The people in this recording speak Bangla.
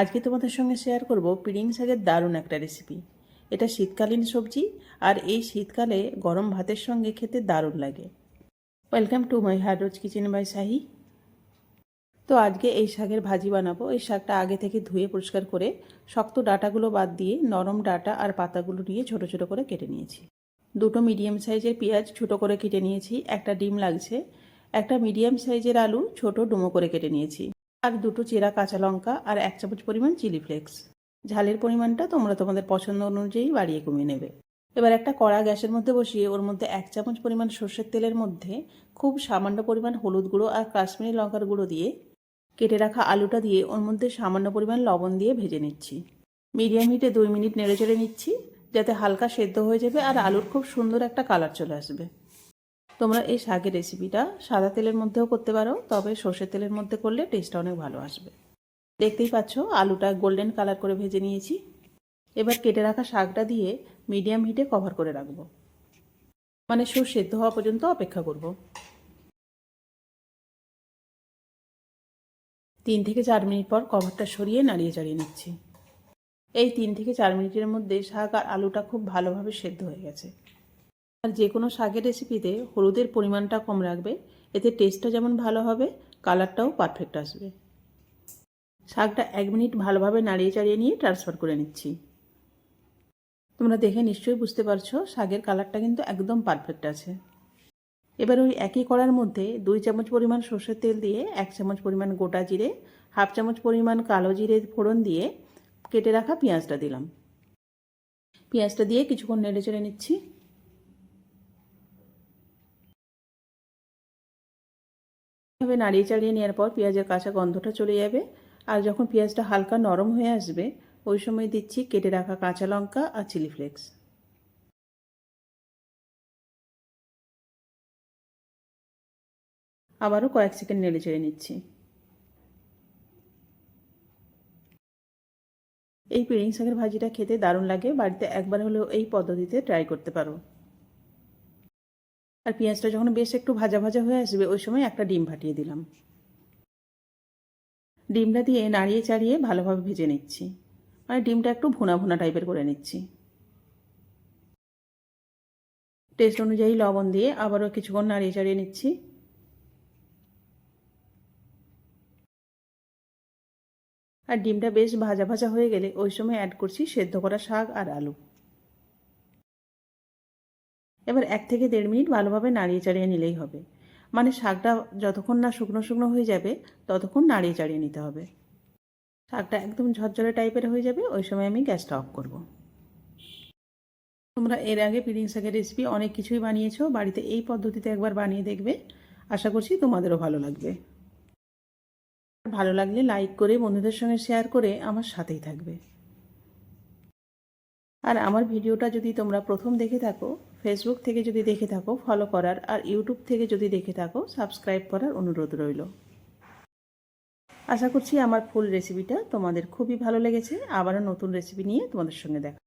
আজকে তোমাদের সঙ্গে শেয়ার করব পিড়িং শাকের দারুণ একটা রেসিপি এটা শীতকালীন সবজি আর এই শীতকালে গরম ভাতের সঙ্গে খেতে দারুণ লাগে। ওয়েলকাম টু মাই হার রোজ কিচেন বাই শাহি তো আজকে এই শাকের ভাজি বানাবো। এই শাকটা আগে থেকে ধুয়ে পরিষ্কার করে শক্ত ডাটাগুলো বাদ দিয়ে নরম ডাটা আর পাতাগুলো নিয়ে ছোট ছোট করে কেটে নিয়েছি। দুটো মিডিয়াম সাইজের পেঁয়াজ ছোট করে কেটে নিয়েছি, একটা ডিম লাগছে। একটা মিডিয়াম সাইজের আলু ছোট ডুমো করে কেটে নিয়েছি। আর দুটো চেরা কাঁচা লঙ্কা আর এক চামচ পরিমাণ চিলি ফ্লেক্স। ঝালের পরিমাণটা তোমরা তোমাদের পছন্দ অনুযায়ী বাড়িয়ে কমিয়ে নেবে। এবার একটা কড়া গ্যাসের মধ্যে বসিয়ে ওর মধ্যে এক চামচ পরিমাণ সর্ষের তেলের মধ্যে খুব সামান্য পরিমাণ হলুদ গুঁড়ো আর কাশ্মীরি লঙ্কার গুঁড়ো দিয়ে কেটে রাখা আলুটা দিয়ে ওর মধ্যে সামান্য পরিমাণ লবণ দিয়ে ভেজে নিচ্ছি। মিডিয়াম হিটে দুই মিনিট নেড়ে চেড়ে নিচ্ছি, যাতে হালকা সেদ্ধ হয়ে যাবে আর আলুর খুব সুন্দর একটা কালার চলে আসবে। তোমরা এই শাকের রেসিপিটা সাদা তেলের মধ্যেও করতে পারো, তবে সর্ষের তেলের মধ্যে করলে টেস্টটা অনেক ভালো আসবে। দেখতেই পাচ্ছ, আলুটা গোল্ডেন কালার করে ভেজে নিয়েছি। এবার কেটে রাখা শাকটা দিয়ে মিডিয়াম হিটে কভার করে রাখব। মানে সুর সেদ্ধ হওয়া পর্যন্ত অপেক্ষা করব। তিন থেকে চার মিনিট পর কভারটা সরিয়ে নাড়িয়ে চাড়িয়ে নিচ্ছি। এই তিন থেকে চার মিনিটের মধ্যে শাক আর আলুটা খুব ভালোভাবে সেদ্ধ হয়ে গেছে। আর যে কোনো শাকের রেসিপিতে হলুদের পরিমাণটা কম রাখবে। এতে টেস্টটা যেমন ভালো হবে কালারটাও পারফেক্ট আসবে। শাকটা এক মিনিট ভালোভাবে নাড়িয়ে চাড়িয়ে নিয়ে ট্রান্সফার করে নিচ্ছি। তোমরা দেখে নিশ্চয়ই বুঝতে পারছ, শাকের কালারটা কিন্তু একদম পারফেক্ট আছে। এবার ওই একই কড়ার মধ্যে দুই চামচ পরিমাণ সর্ষের তেল দিয়ে এক চামচ পরিমাণ গোটা জিরে, হাফ চামচ পরিমাণ কালো জিরে ফোড়ন দিয়ে কেটে রাখা পেঁয়াজটা দিলাম। পেঁয়াজটা দিয়ে কিছুক্ষণ নেড়ে চেড়ে নিচ্ছি। এভাবে নাড়িয়ে চাড়িয়ে নেওয়ার পর পেঁয়াজের কাঁচা গন্ধটা চলে যাবে। আর যখন পেঁয়াজটা হালকা নরম হয়ে আসবে, ওই সময় দিচ্ছি কেটে রাখা কাঁচা লঙ্কা আর চিলি ফ্লেক্স। আবারও কয়েক সেকেন্ড নেড়ে চেড়ে নিচ্ছি। এই পিড়িং শাকের ভাজিটা খেতে দারুণ লাগে, বাড়িতে একবার হলেও এই পদ্ধতিতে ট্রাই করতে পারো। আর পেঁয়াজটা যখন বেশ একটু ভাজা ভাজা হয়ে আসবে, ওই সময় একটা ডিম ফাটিয়ে দিলাম। ডিমটা দিয়ে নাড়িয়ে চাড়িয়ে ভালোভাবে ভেজে নিচ্ছি। মানে ডিমটা একটু ভুনা ভুনা টাইপের করে নিচ্ছি। টেস্ট অনুযায়ী লবণ দিয়ে আবারও কিছুক্ষণ নাড়িয়ে চাড়িয়ে নিচ্ছি। আর ডিমটা বেশ ভাজা ভাজা হয়ে গেলে ওই সময় অ্যাড করছি সেদ্ধ করা শাক আর আলু। এবার এক থেকে দেড় মিনিট ভালোভাবে নাড়িয়ে চাড়িয়ে নিলেই হবে। মানে শাকটা যতক্ষণ না শুকনো শুকনো হয়ে যাবে, ততক্ষণ নাড়িয়ে চাড়িয়ে নিতে হবে। শাকটা একদম ঝরঝরে টাইপের হয়ে যাবে, ওই সময় আমি গ্যাসটা অফ করব। তোমরা এর আগে পিডিং শাকের রেসিপি অনেক কিছুই বানিয়েছো, বাড়িতে এই পদ্ধতিতে একবার বানিয়ে দেখবে। আশা করছি তোমাদেরও ভালো লাগবে। ভালো লাগলে লাইক করে বন্ধুদের সঙ্গে শেয়ার করে আমার সাথেই থাকবে। আর আমার ভিডিওটা যদি তোমরা প্রথম দেখে থাকো ফেসবুক থেকে যদি দেখে থাকো ফলো করার আর ইউটিউব থেকে যদি দেখে থাকো সাবস্ক্রাইব করার অনুরোধ রইল। আশা করছি আমার ফুল রেসিপিটা তোমাদের খুবই ভালো লেগেছে। আবারও নতুন রেসিপি নিয়ে তোমাদের সঙ্গে দেখা